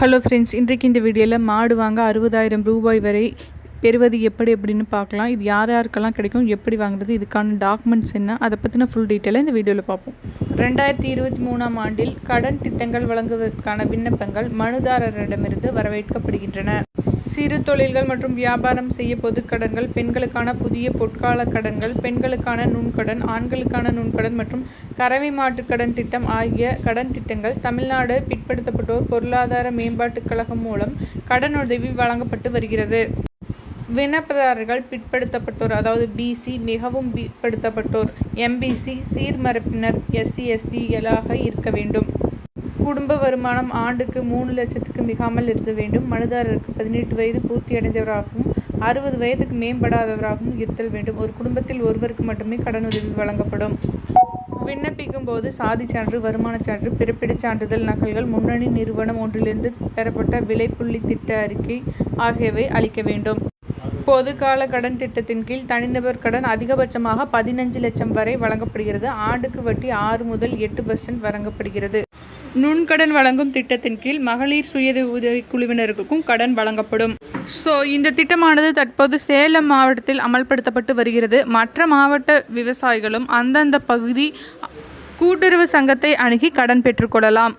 Hello friends இன்றைக்கு இந்த வீடியோவில் மாடு வாங்க அறுபதாயிரம் ரூபாய் வரை பெறுவது எப்படி அப்படின்னு பார்க்கலாம். இது யார் யாருக்கெல்லாம் கிடைக்கும் எப்படி வாங்குறது இதுக்கான டாக்குமெண்ட்ஸ் என்ன அதை பற்றின ஃபுல் டீட்டெயிலாக இந்த வீடியோவில் பார்ப்போம். ரெண்டாயிரத்தி இருபத்தி மூணாம் ஆண்டில் கடன் திட்டங்கள் வழங்குவதற்கான விண்ணப்பங்கள் மனுதாரரிடமிருந்து வரவேற்கப்படுகின்றன. சிறு தொழில்கள் மற்றும் வியாபாரம் செய்ய பொது கடன்கள் பெண்களுக்கான புதிய பொற்கால கடன்கள் பெண்களுக்கான நுண்கடன் ஆண்களுக்கான நுண்கடன் மற்றும் கறவை மாட்டு கடன் திட்டம் ஆகிய கடன் திட்டங்கள் தமிழ்நாடு பிற்படுத்தப்பட்டோர் பொருளாதார மேம்பாட்டுக் கழகம் மூலம் கடனுதவி வழங்கப்பட்டு வருகிறது. விண்ணப்பதாரர்கள் பிற்படுத்தப்பட்டோர் அதாவது பிசி மிகவும் பிற்படுத்தப்பட்டோர் எம்பிசி சீர்மரப்பினர் எஸ்சி எஸ்டிகளாக இருக்க வேண்டும். குடும்ப வருமானம் ஆண்டுக்கு மூணு லட்சத்துக்கு மிகாமல் இருக்க வேண்டும். மனுதாரருக்கு பதினெட்டு வயது பூர்த்தியடைந்தவராகவும் அறுபது வயதுக்கு மேம்படாதவராகவும் இருத்தல் வேண்டும். ஒரு குடும்பத்தில் ஒருவருக்கு மட்டுமே கடனுதவி வழங்கப்படும். விண்ணப்பிக்கும் போது சாதி சான்று வருமானச் சான்று பிறப்பிடச் சான்றிதழ் நகல்கள் முன்னணி நிறுவனம் ஒன்றிலிருந்து பெறப்பட்ட விலைப்புள்ளி திட்ட அறிக்கை ஆகியவை அளிக்க வேண்டும். பொதுகால கடன் திட்டத்தின் கீழ் தனிநபர் கடன் அதிகபட்சமாக பதினஞ்சு லட்சம் வரை வழங்கப்படுகிறது. ஆண்டுக்கு வட்டி ஆறு முதல் எட்டு பர்சன்ட் வழங்கப்படுகிறது. நுண்கடன் வழங்கும் திட்டத்தின் கீழ் மகளிர் சுய உதவி குழுவினருக்கும் கடன் வழங்கப்படும். ஸோ இந்த திட்டமானது தற்போது சேலம் மாவட்டத்தில் அமல்படுத்தப்பட்டு வருகிறது. மற்ற மாவட்ட விவசாயிகளும் அந்தந்த பகுதி கூட்டுறவு சங்கத்தை அணுகி கடன் பெற்றுக்கொள்ளலாம்